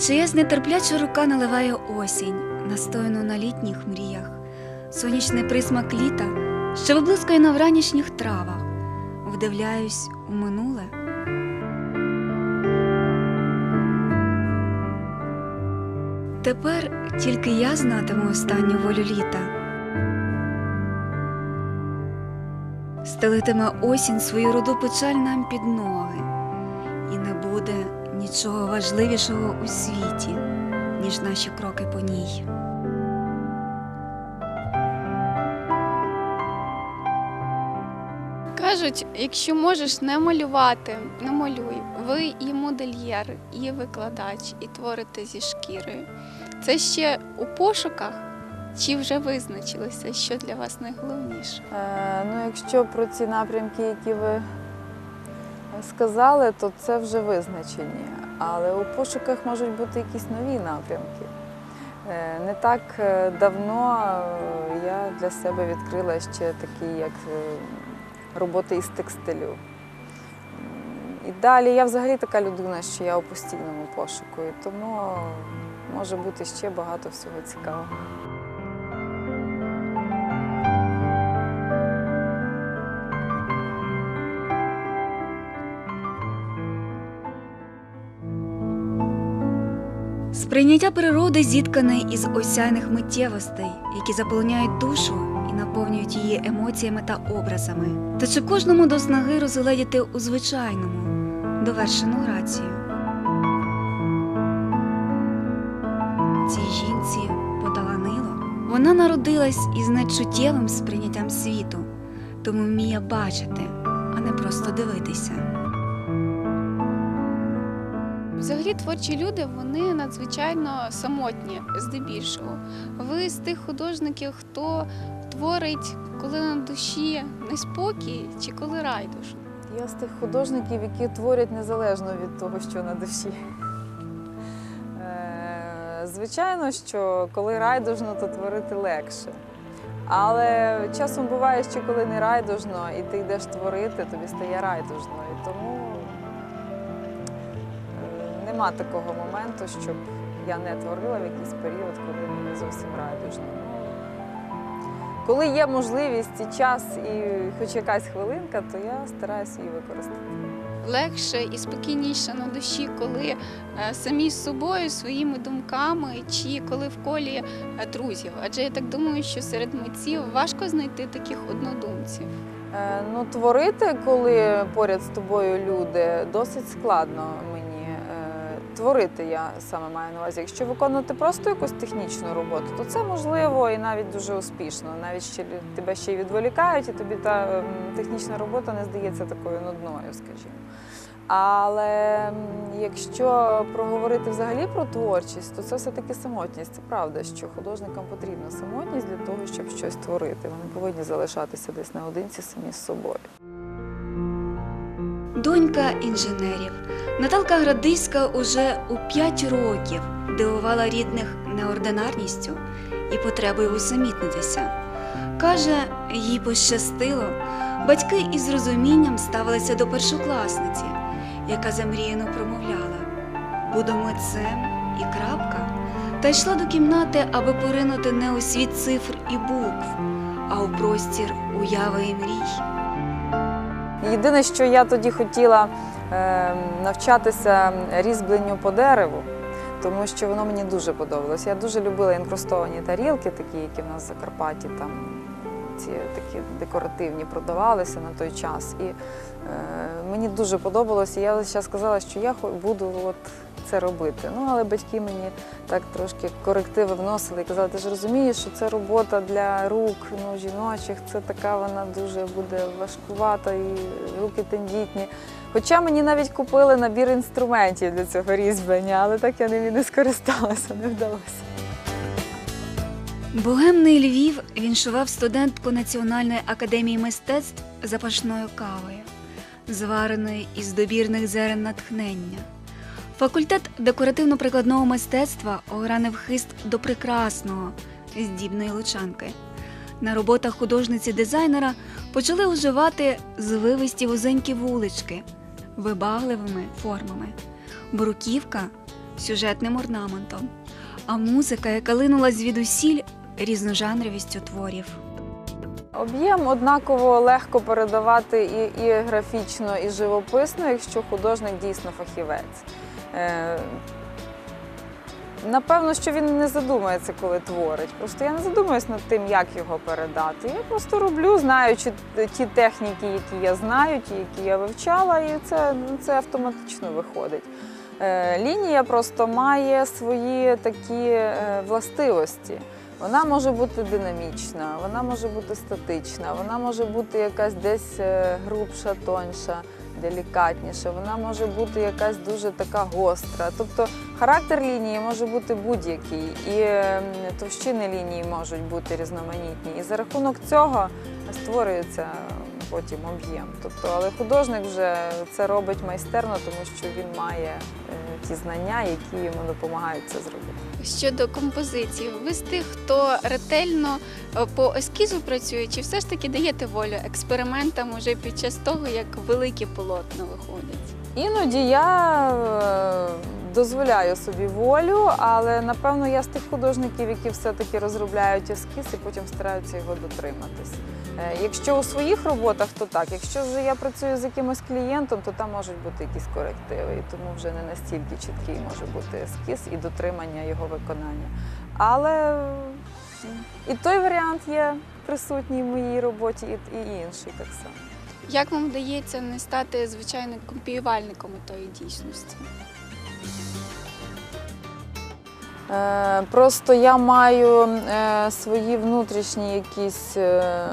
чиясь нетерпляча рука наливає осінь, настояну на літніх мріях, сонячний присмак літа, що виблискує на вранішніх травах, вдивляюсь у минуле. Тепер тільки я знатиму останню волю літа. Стелитиме осінь свою руду печаль нам під ноги, і не буде нічого важливішого у світі, ніж наші кроки по ній. Кажуть, якщо можеш не малювати, не малюй. Ви і модельєр, і викладач, і творите зі шкірою. Це ще у пошуках, чи вже визначилося, що для вас найголовніше? Е, Ну, якщо про ці напрямки, які ви сказали, то це вже визначені. Але у пошуках можуть бути якісь нові напрямки. Е, Не так е, давно е, я для себе відкрила ще такі, як роботи із текстилю. І далі я взагалі така людина, що я у постійному пошуку, і тому може бути ще багато всього цікавого. Сприйняття природи зіткане із осяйних миттєвостей, які заполоняють душу і наповнюють її емоціями та образами. Та чи кожному до снаги розгледіти у звичайному, довершену грацію? Цій жінці поталанило. Вона народилась із нечуттєвим сприйняттям світу, тому вміє бачити, а не просто дивитися. Взагалі творчі люди вони надзвичайно самотні здебільшого. Ви з тих художників, хто творить, коли на душі неспокій чи коли райдуш. Я з тих художників, які творять незалежно від того, що на душі. Е, Звичайно, що коли райдужно, то творити легше. Але часом буває, що коли не райдужно і ти йдеш творити, тобі стає райдужно. І тому нема такого моменту, щоб я не творила в якийсь період, коли мені зовсім райдужно. Коли є можливість і час, і хоч якась хвилинка, то я стараюся її використати. Легше і спокійніше на душі, коли е, самі з собою, своїми думками, чи коли в колі е, друзів. Адже я так думаю, що серед митців важко знайти таких однодумців. Е, Ну, творити, коли поряд з тобою люди, досить складно Творити я саме маю на увазі. Якщо виконувати просто якусь технічну роботу, то це можливо і навіть дуже успішно. Навіть ще тебе ще й відволікають, і тобі та ем, технічна робота не здається такою нудною, скажімо. Але якщо проговорити взагалі про творчість, то це все-таки самотність. Це правда, що художникам потрібна самотність для того, щоб щось творити. Вони повинні залишатися десь наодинці самі з собою. Донька інженерів Наталка Градиська уже у 5 років дивувала рідних неординарністю і потребою усамітнитися. Каже, їй пощастило, батьки із розумінням ставилися до першокласниці, яка замріяно промовляла Буду митцем і крапка, та йшла до кімнати, аби поринути не у світ цифр і букв, а у простір уяви і мрій. Єдине, що я тоді хотіла е, навчатися різьбленню по дереву, тому що воно мені дуже подобалось. Я дуже любила інкрустовані тарілки, такі, які в нас в Закарпатті, там ці такі декоративні продавалися на той час. І е, мені дуже подобалося. І я зараз сказала, що я буду от це робити. Ну, але батьки мені так трошки корективи вносили і казали, ти ж розумієш, що це робота для рук ну, жіночих, це така вона дуже буде важкувата і руки тендітні. Хоча мені навіть купили набір інструментів для цього різьблення, але так я ним і не скористалася, не вдалося. Богемний Львів віншував студентку Національної академії мистецтв запашною кавою, звареною із добірних зерен натхнення. Факультет декоративно-прикладного мистецтва огранив хист до прекрасного здібної лучанки. На роботах художниці-дизайнера почали уживати звивисті вузенькі вулички вибагливими формами. Бруківка сюжетним орнаментом, а музика, яка линула звідусіль різножанровістю творів. Об'єм однаково легко передавати і, і графічно, і живописно, якщо художник дійсно фахівець. Е, напевно, що він не задумається, коли творить. Просто я не задумуюсь над тим, як його передати. Я просто роблю, знаючи ті техніки, які я знаю, ті, які я вивчала, і це, це автоматично виходить. Е, лінія просто має свої такі е, властивості. Вона може бути динамічна, вона може бути статична, вона може бути якась десь грубша, тоньша, делікатніша, вона може бути якась дуже така гостра. Тобто характер лінії може бути будь-який, і ем, товщини лінії можуть бути різноманітні. І за рахунок цього створюється потім об'єм. Тобто, але художник вже це робить майстерно, тому що він має е, ті знання, які йому допомагають це зробити. Щодо композиції, ви з тих, хто ретельно е, по ескізу працює, чи все ж таки даєте волю експериментам уже під час того, як великі полотна виходять? Іноді я е, дозволяю собі волю, але напевно я з тих художників, які все-таки розробляють ескіз і потім стараються його дотриматись. Е, Якщо у своїх роботах, то так. Якщо я працюю з якимось клієнтом, то там можуть бути якісь корективи, і тому вже не настільки чіткий може бути ескіз і дотримання його виконання. Але і той варіант є присутній в моїй роботі, і інший так само. Як вам вдається не стати звичайним копіювальником тої дійсності? Е, Просто я маю е, свої внутрішні якісь, е,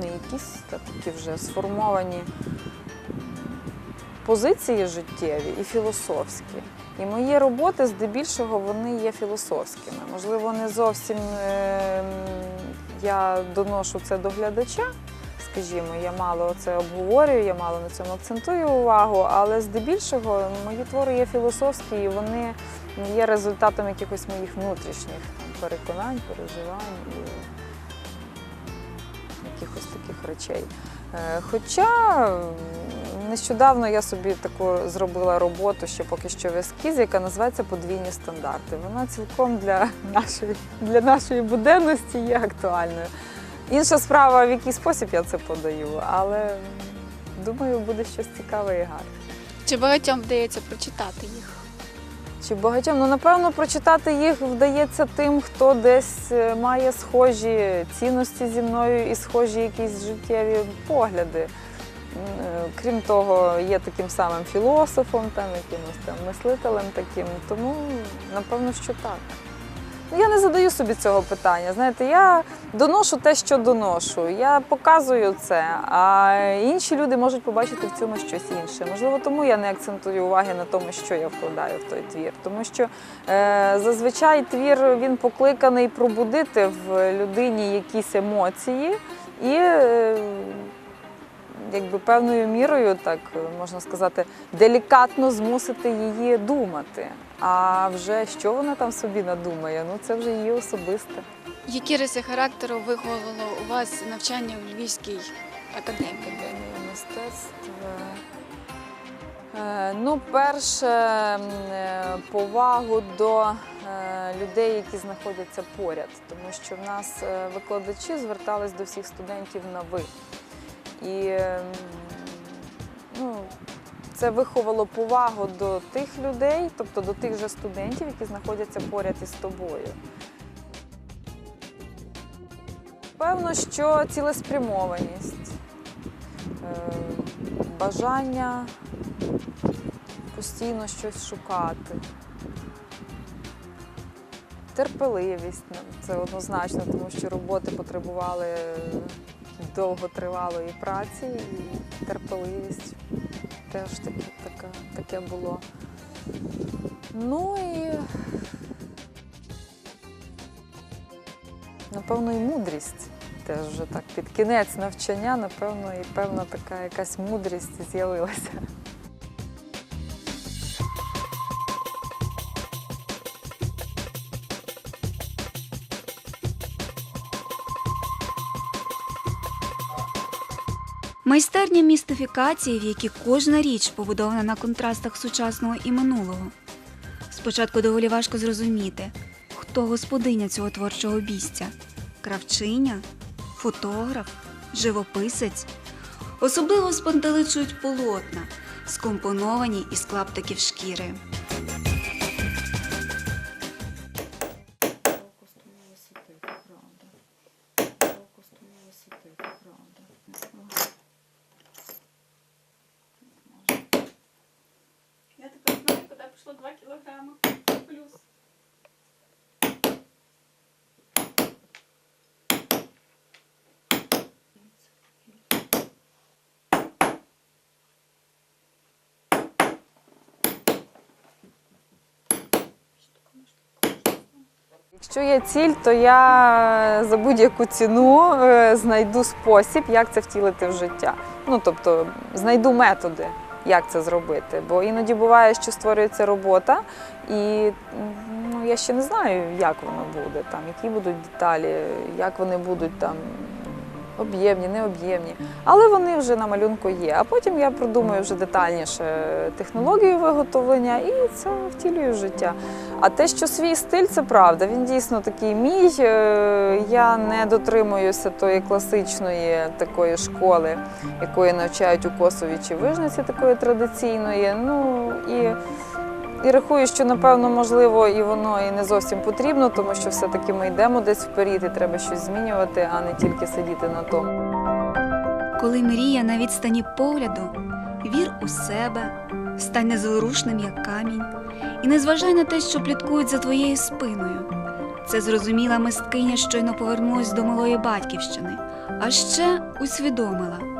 не якісь та такі вже сформовані позиції життєві і філософські. І мої роботи здебільшого вони є філософськими. Можливо, не зовсім я доношу це до глядача. Скажімо, я мало це обговорюю, я мало на цьому акцентую увагу, але здебільшого мої твори є філософські і вони є результатом якихось моїх внутрішніх там, переконань, переживань і якихось таких речей. Е, Хоча нещодавно я собі таку зробила роботу ще поки що в ескізі, яка називається Подвійні стандарти. Вона цілком для нашої, для нашої буденності є актуальною. Інша справа, в який спосіб я це подаю, але думаю, буде щось цікаве і гарне. Чи багатьом вдається прочитати їх? Чи багатьом? Ну, напевно, прочитати їх вдається тим, хто десь е, має схожі цінності зі мною і схожі якісь життєві погляди. Е, Крім того, є таким самим філософом, там, якимось там мислителем таким. Тому, напевно, що так. Я не задаю собі цього питання. Знаєте, я доношу те, що доношу. Я показую це, а інші люди можуть побачити в цьому щось інше. Можливо, тому я не акцентую уваги на тому, що я вкладаю в той твір. Тому що е, зазвичай твір він покликаний пробудити в людині якісь емоції і. Е, Якби певною мірою, так можна сказати, делікатно змусити її думати. А вже що вона там собі надумає, ну це вже її особисте. Які риси характеру виховало у вас навчання в Львівській академії? Академія мистецтв. Е, Ну, перше, е, повагу до е, людей, які знаходяться поряд, тому що в нас викладачі звертались до всіх студентів на ви. І ну, це виховало повагу до тих людей, тобто до тих же студентів, які знаходяться поряд із тобою. Певно, що цілеспрямованість, е, бажання постійно щось шукати. Терпеливість ну, це однозначно, тому що роботи потребували довготривалої праці і терпеливість теж таке, таке, таке було. Ну і напевно і мудрість. Теж вже так під кінець навчання, напевно, і певна така якась мудрість з'явилася. Майстерня містифікації, в якій кожна річ побудована на контрастах сучасного і минулого. Спочатку доволі важко зрозуміти, хто господиня цього творчого бістя кравчиня, фотограф, живописець. Особливо спантеличують полотна, скомпоновані із клаптиків шкіри. Якщо є ціль, то я за будь-яку ціну е, знайду спосіб, як це втілити в життя. Ну тобто знайду методи, як це зробити. Бо іноді буває, що створюється робота, і ну, я ще не знаю, як воно буде, там, які будуть деталі, як вони будуть там об'ємні, необ'ємні. Але вони вже на малюнку є. А потім я продумаю вже детальніше технологію виготовлення і це втілюю життя. А те, що свій стиль, це правда. Він дійсно такий мій. Е, Я не дотримуюся тої класичної такої школи, якої навчають у Косові чи Вижниці, такої традиційної. Ну і, і рахую, що напевно можливо і воно і не зовсім потрібно, тому що все-таки ми йдемо десь вперед, і треба щось змінювати, а не тільки сидіти на тому. Коли мрія на відстані погляду, вір у себе, стань незворушним, як камінь, і не зважай на те, що пліткують за твоєю спиною. Це зрозуміла мисткиня, щойно повернулась до малої батьківщини, а ще усвідомила.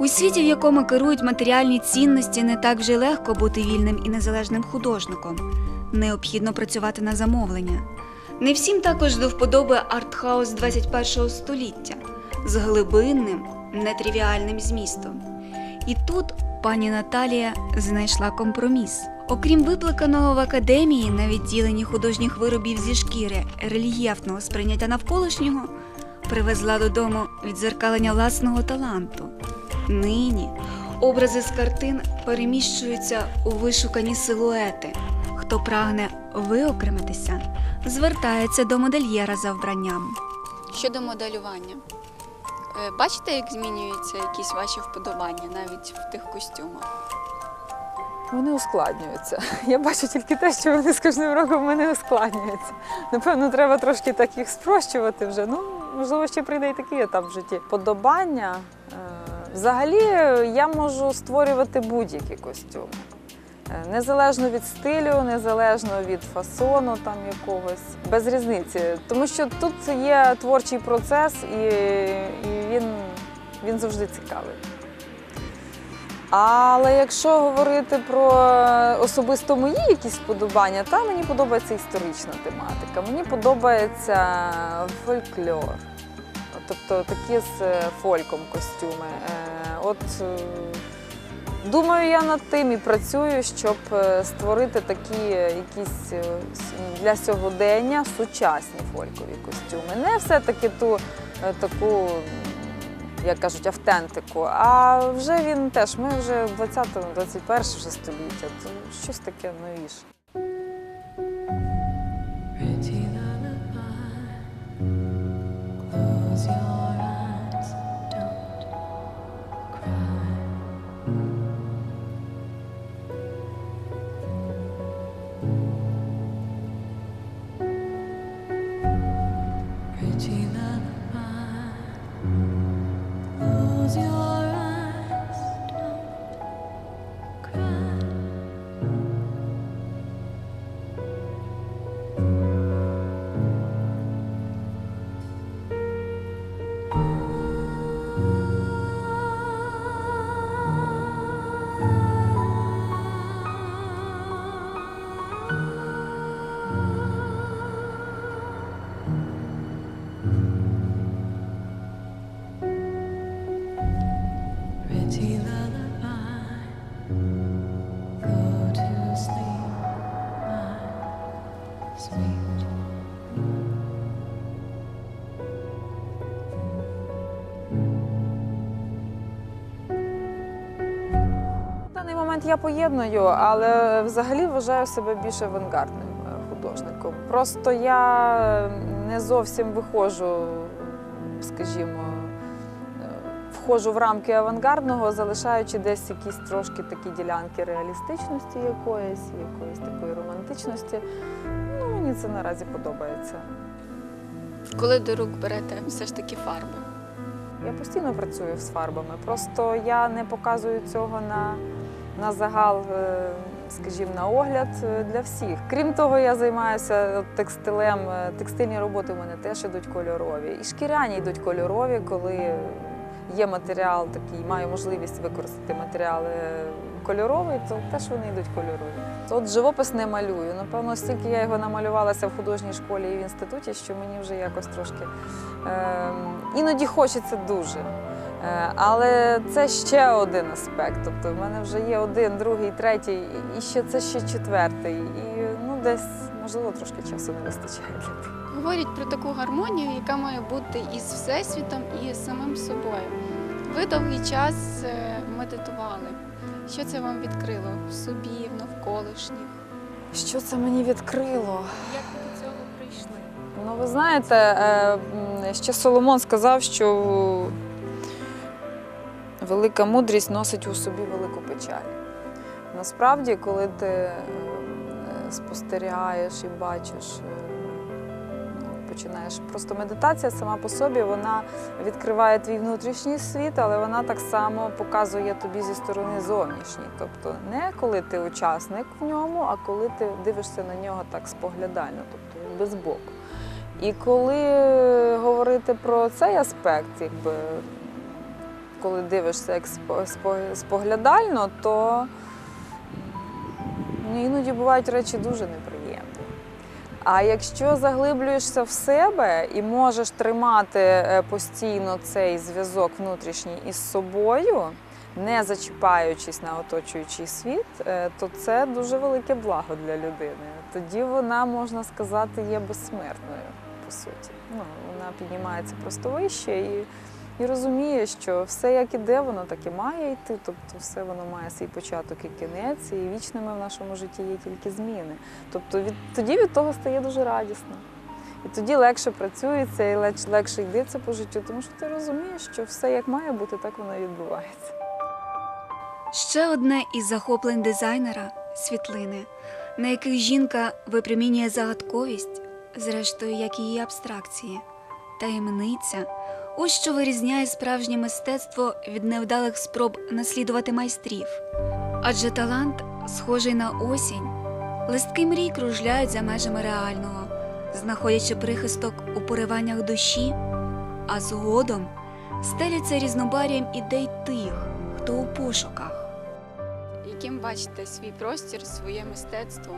У світі, в якому керують матеріальні цінності, не так вже легко бути вільним і незалежним художником. Необхідно працювати на замовлення. Не всім також до вподоби артхаус 21-го століття з глибинним, нетривіальним змістом. І тут пані Наталія знайшла компроміс. Окрім викликаного в академії на відділенні художніх виробів зі шкіри рельєфного сприйняття навколишнього, привезла додому відзеркалення власного таланту. Нині образи з картин переміщуються у вишукані силуети. Хто прагне виокремитися, звертається до модельєра за вбранням. Щодо моделювання. Е, Бачите, як змінюються якісь ваші вподобання навіть в тих костюмах? Вони ускладнюються. Я бачу тільки те, що вони з кожним роком в мене ускладнюються. Напевно, треба трошки так їх спрощувати вже. Ну, можливо, ще прийде і такий етап в житті. Подобання. Взагалі я можу створювати будь-які костюми. Е, Незалежно від стилю, незалежно від фасону там якогось, без різниці. Тому що тут є творчий процес і, і він, він завжди цікавий. Але якщо говорити про особисто мої якісь вподобання, та мені подобається історична тематика, мені подобається фольклор. Тобто такі з е, фольком костюми. Е, От е, думаю я над тим і працюю, щоб створити такі якісь для сьогодення сучасні фолькові костюми. Не все-таки ту таку як кажуть, автентику. А вже він теж, ми вже в 20-му, 21 вже століття, то щось таке новіше. sweet. Даний момент я поєдную, але взагалі вважаю себе більш авангардним е, художником. Просто я не зовсім виходжу, скажімо, е, вхожу в рамки авангардного, залишаючи десь якісь трошки такі ділянки реалістичності якоїсь, якоїсь такої романтичності. Мені це наразі подобається. Коли до рук берете все ж таки фарби? Я постійно працюю з фарбами. Просто я не показую цього на, на загал, е, скажімо, на огляд е, для всіх. Крім того, я займаюся текстилем. Е, Текстильні роботи в мене теж йдуть кольорові. І шкіряні йдуть кольорові, коли є матеріал такий, маю можливість використати матеріали кольоровий, то теж вони йдуть кольорові. От живопис не малюю. Напевно, стільки я його намалювалася в художній школі і в інституті, що мені вже якось трошки е, іноді хочеться дуже. Е, Але це ще один аспект. Тобто в мене вже є один, другий, третій, і ще це ще четвертий. І ну десь можливо трошки часу не вистачає. Говорять про таку гармонію, яка має бути із всесвітом і з самим собою. Ви довгий час е, медитували. Що це вам відкрило в собі, в навколишніх? Що це мені відкрило? Як ви до цього прийшли? Ну, ви знаєте, е, ще Соломон сказав, що велика мудрість носить у собі велику печаль. Насправді, коли ти е, е, спостерігаєш і бачиш, починаєш. Просто медитація сама по собі вона відкриває твій внутрішній світ, але вона так само показує тобі зі сторони зовнішній. Тобто не коли ти учасник в ньому, а коли ти дивишся на нього так споглядально, тобто якби збоку. І коли говорити про цей аспект, якби коли дивишся як спо- спо- споглядально, то ну, іноді бувають речі дуже неприємні. А якщо заглиблюєшся в себе і можеш тримати е, постійно цей зв'язок внутрішній із собою, не зачіпаючись на оточуючий світ, е, то це дуже велике благо для людини. Тоді вона, можна сказати, є безсмертною, по суті. Ну, вона піднімається просто вище і, і розуміє, що все як іде, воно так і має йти. Тобто все воно має свій початок і кінець, і вічними в нашому житті є тільки зміни. Тобто від, тоді від того стає дуже радісно. І тоді легше працюється і легше йдеться по життю, тому що ти розумієш, що все як має бути, так воно і відбувається. Ще одне із захоплень дизайнера світлини, на яких жінка випромінює загадковість, зрештою, як її абстракції, таємниця. Ось що вирізняє справжнє мистецтво від невдалих спроб наслідувати майстрів. Адже талант, схожий на осінь, листки мрій кружляють за межами реального, знаходячи прихисток у пориваннях душі, а згодом стеляться різнобар'ям ідей тих, хто у пошуках. Яким бачите свій простір, своє мистецтво?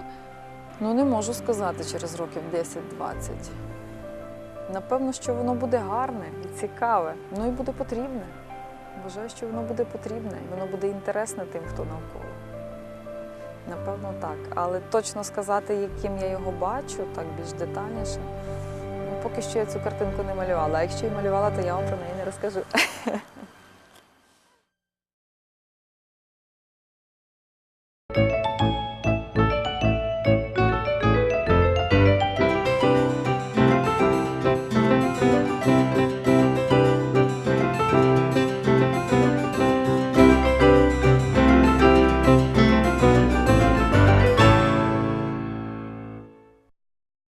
Ну, не можу сказати через років 10-20. Напевно, що воно буде гарне і цікаве, ну і буде потрібне. Вважаю, що воно буде потрібне, і воно буде інтересне тим, хто навколо. Напевно, так. Але точно сказати, яким я його бачу, так більш детальніше. Ну, поки що я цю картинку не малювала. А якщо і малювала, то я вам про неї не розкажу.